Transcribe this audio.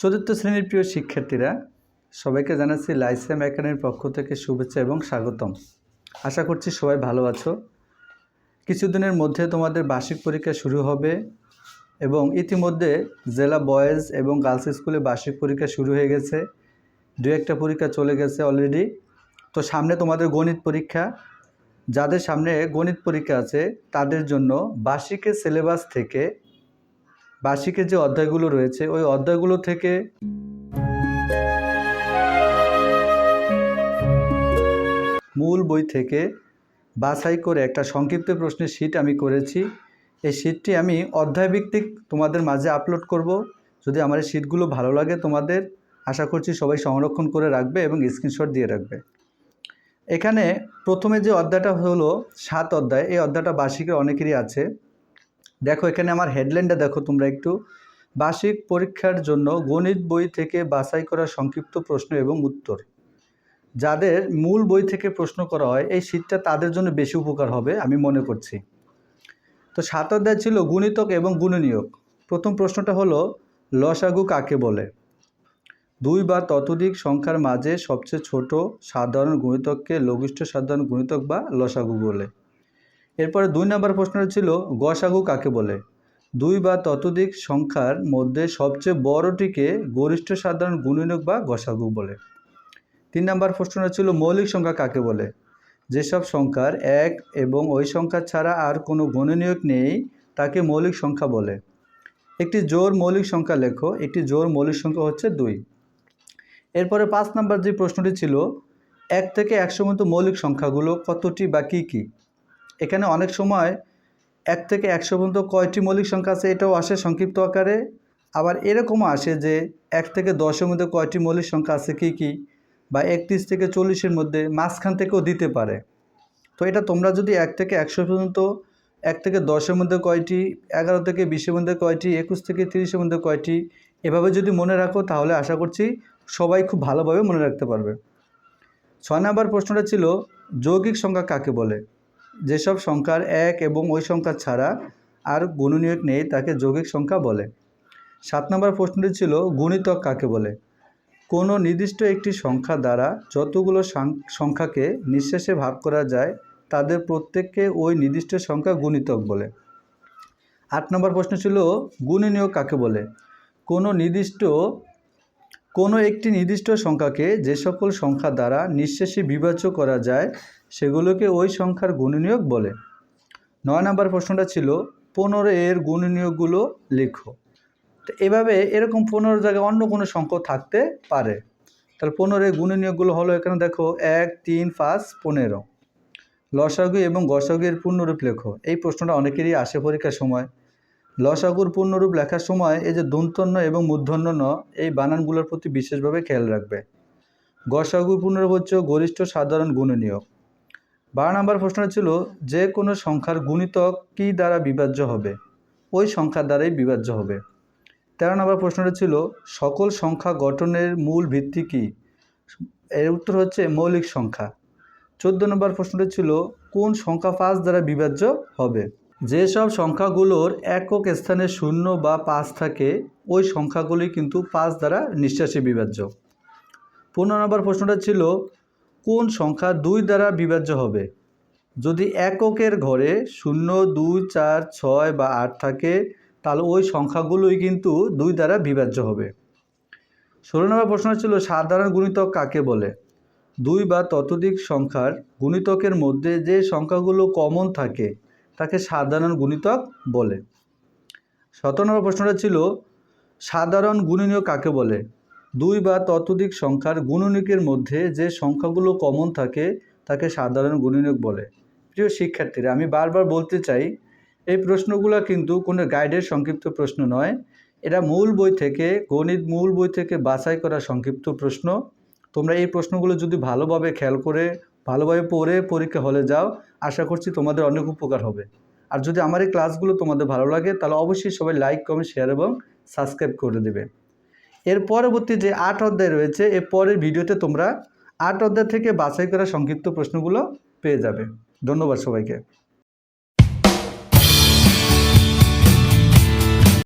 চতুর্থ শ্রেণির প্রিয় শিক্ষার্থীরা, সবাইকে জানাচ্ছি লাইসেম একাডেমির পক্ষ থেকে শুভেচ্ছা এবং স্বাগতম। আশা করছি সবাই ভালো আছো। কিছুদিনের মধ্যে তোমাদের বার্ষিক পরীক্ষা শুরু হবে এবং ইতিমধ্যে জেলা বয়েজ এবং গার্লস স্কুলে বার্ষিক পরীক্ষা শুরু হয়ে গেছে। দু একটা পরীক্ষা চলে গেছে অলরেডি তো সামনে তোমাদের গণিত পরীক্ষা। যাদের সামনে গণিত পরীক্ষা আছে, তাদের জন্য বার্ষিকের সিলেবাস থেকে বার্ষিকের যে অধ্যায়গুলো রয়েছে, ওই অধ্যায়গুলো থেকে মূল বই থেকে বাছাই করে একটা সংক্ষিপ্ত প্রশ্নের শীট আমি করেছি। এই শীটটি আমি অধ্যায়ভিত্তিক তোমাদের মাঝে আপলোড করব। যদি আমার এই শীটগুলো ভালো লাগে তোমাদের, আশা করছি সবাই সংরক্ষণ করে রাখবে এবং স্ক্রিনশট দিয়ে রাখবে। এখানে প্রথমে যে অধ্যায়টা হলো সাত অধ্যায়, এই অধ্যায়টা বার্ষিকের অনেকেরই আছে। দেখো, এখানে আমার হেডলাইনটা দেখো তোমরা একটু। বার্ষিক পরীক্ষার জন্য গণিত বই থেকে বাছাই করা সংক্ষিপ্ত প্রশ্ন এবং উত্তর। যাদের মূল বই থেকে প্রশ্ন করা হয়, এই শীতটা তাদের জন্য বেশি উপকার হবে আমি মনে করছি। তো সাত অধ্যায় ছিল গুণিতক এবং গুণনীয়ক। প্রথম প্রশ্নটা হলো, লসাগু কাকে বলে? দুই বা ততোধিক সংখ্যার মাঝে সবচেয়ে ছোট সাধারণ গুণিতককে লঘিষ্ঠ সাধারণ গুণিতক বা লসাগু বলে। এরপরে দুই নম্বর প্রশ্নটা ছিল, গসাগু কাকে বলে? দুই বা ততোধিক সংখ্যার মধ্যে সবচেয়ে বড়টিকে গরিষ্ঠ সাধারণ গুণনীয়ক বা গসাগু বলে। তিন নম্বর প্রশ্নটা ছিল, মৌলিক সংখ্যা কাকে বলে? যেসব সংখ্যার এক এবং ওই সংখ্যা ছাড়া আর কোনো গুণনীয়ক নেই, তাকে মৌলিক সংখ্যা বলে। একটি জোর মৌলিক সংখ্যা লেখো, একটি জোর মৌলিক সংখ্যা হচ্ছে দুই। এরপরে পাঁচ নম্বর যে প্রশ্নটি ছিল, এক থেকে একশো মতো মৌলিক সংখ্যাগুলো কতটি বা কী কী? এখানে অনেক সময় এক থেকে একশো পর্যন্ত কয়টি মৌলিক সংখ্যা আছে এটাও আসে সংক্ষিপ্ত আকারে। আবার এরকমও আসে যে এক থেকে দশের মধ্যে কয়টি মৌলিক সংখ্যা আছে, কী কী? বা একত্রিশ থেকে চল্লিশের মধ্যে মাঝখান থেকেও দিতে পারে। তো এটা তোমরা যদি এক থেকে একশো পর্যন্ত, এক থেকে দশের মধ্যে কয়টি, এগারো থেকে বিশের মধ্যে কয়টি, একুশ থেকে তিরিশের মধ্যে কয়টি, এভাবে যদি মনে রাখো তাহলে আশা করছি সবাই খুব ভালোভাবে মনে রাখতে পারবে। ছয় নম্বর প্রশ্নটা ছিল যৌগিক সংখ্যা কাকে বলে? যেসব সংখ্যার এক এবং ওই সংখ্যা ছাড়া আর গুণনীয়ক নেই, তাকে যৌগিক সংখ্যা বলে। সাত নম্বর প্রশ্নটি ছিল, গুণিতক কাকে বলে? কোনো নির্দিষ্ট একটি সংখ্যা দ্বারা যতগুলো সংখ্যাকে নিঃশেষে ভাগ করা যায়, তাদের প্রত্যেককে ওই নির্দিষ্ট সংখ্যা গুণিতক বলে। আট নম্বর প্রশ্ন ছিল, গুণনীয়ক কাকে বলে? কোনো নির্দিষ্ট, কোনো একটি নির্দিষ্ট সংখ্যাকে যে সকল সংখ্যা দ্বারা নিঃশেষে বিভাজ্য করা যায় সেগুলোকে ওই সংখ্যার গুণনীয়ক বলে। নয় নম্বর প্রশ্নটা ছিল, পনেরো এর গুণনীয়কগুলো লেখো। তো এভাবে এরকম পনেরো জায়গায় অন্য কোনো সংখ্যা থাকতে পারে। তাহলে পনেরো এর গুণনীয়কগুলো হলো এখানে দেখো, এক, তিন, পাঁচ, পনেরো। লসাগু এবং গসাগু এর পূর্ণরূপ লেখো। এই প্রশ্নটা অনেকেরই আসে পরীক্ষার সময়। লসাগুর পূর্ণরূপ লেখার সময় এই যে দন্তন্য এবং মূর্ধন্য ন, এই বানানগুলোর প্রতি বিশেষভাবে খেয়াল রাখবে। গসাগুর পূর্ণরূপ হচ্ছে গরিষ্ঠ সাধারণ গুণনীয়ক। বারো নম্বর প্রশ্ন ছিল, যে কোনো সংখ্যার গুণিতক কী দ্বারা বিভাজ্য হবে? ওই সংখ্যার দ্বারাই বিভাজ্য হবে। তেরো নম্বর প্রশ্নটা ছিল, সকল সংখ্যা গঠনের মূল ভিত্তি কী? এর উত্তর হচ্ছে মৌলিক সংখ্যা। চোদ্দ নম্বর প্রশ্নটা ছিল, কোন সংখ্যা পাঁচ দ্বারা বিভাজ্য হবে? যেসব সংখ্যাগুলোর একক স্থানে শূন্য বা পাঁচ থাকে, ওই সংখ্যাগুলি কিন্তু পাঁচ দ্বারা নিঃশ্বাসে বিভাজ্য। পনেরো নম্বর প্রশ্নটা ছিল কোন সংখ্যা দুই দ্বারা বিভাজ্য হবে? যদি এককের ঘরে শূন্য, দুই, চার, ছয় বা আট থাকে, তাহলে ওই সংখ্যাগুলোই কিন্তু দুই দ্বারা বিভাজ্য হবে। ষোলো নম্বর প্রশ্ন ছিল, সাধারণ গুণিতক কাকে বলে? দুই বা ততোধিক সংখ্যার গুণিতকের মধ্যে যে সংখ্যাগুলো কমন থাকে, তাকে সাধারণ গুণিতক বলে। সতেরো নম্বর প্রশ্নটা ছিল, সাধারণ গুণনীয় কাকে বলে? দুই বা ততোধিক সংখ্যার গুণনীয়কের মধ্যে যে সংখ্যাগুলো কমন থাকে, তাকে সাধারণ গুণনীয়ক বলে। প্রিয় শিক্ষার্থীরা, আমি বারবার বলতে চাই, এই প্রশ্নগুলো কিন্তু কোনো গাইডের সংক্ষিপ্ত প্রশ্ন নয়। এটা মূল বই থেকে, গণিত মূল বই থেকে বাছাই করা সংক্ষিপ্ত প্রশ্ন। তোমরা এই প্রশ্নগুলো যদি ভালোভাবে খেয়াল করে, ভালোভাবে পড়ে পরীক্ষা হলে যাও, আশা করছি তোমাদের অনেক উপকার হবে। আর যদি আমার এই ক্লাসগুলো তোমাদের ভালো লাগে, তাহলে অবশ্যই সবাই লাইক কমেন্ট শেয়ার এবং সাবস্ক্রাইব করে দেবে। এর পরবর্তী যে আট অধ্যায় রয়েছে, এর পরের ভিডিওতে তোমরা আট অধ্যায় থেকে বাছাই করা সংক্ষিপ্ত প্রশ্নগুলো পেয়ে যাবে। ধন্যবাদ সবাইকে।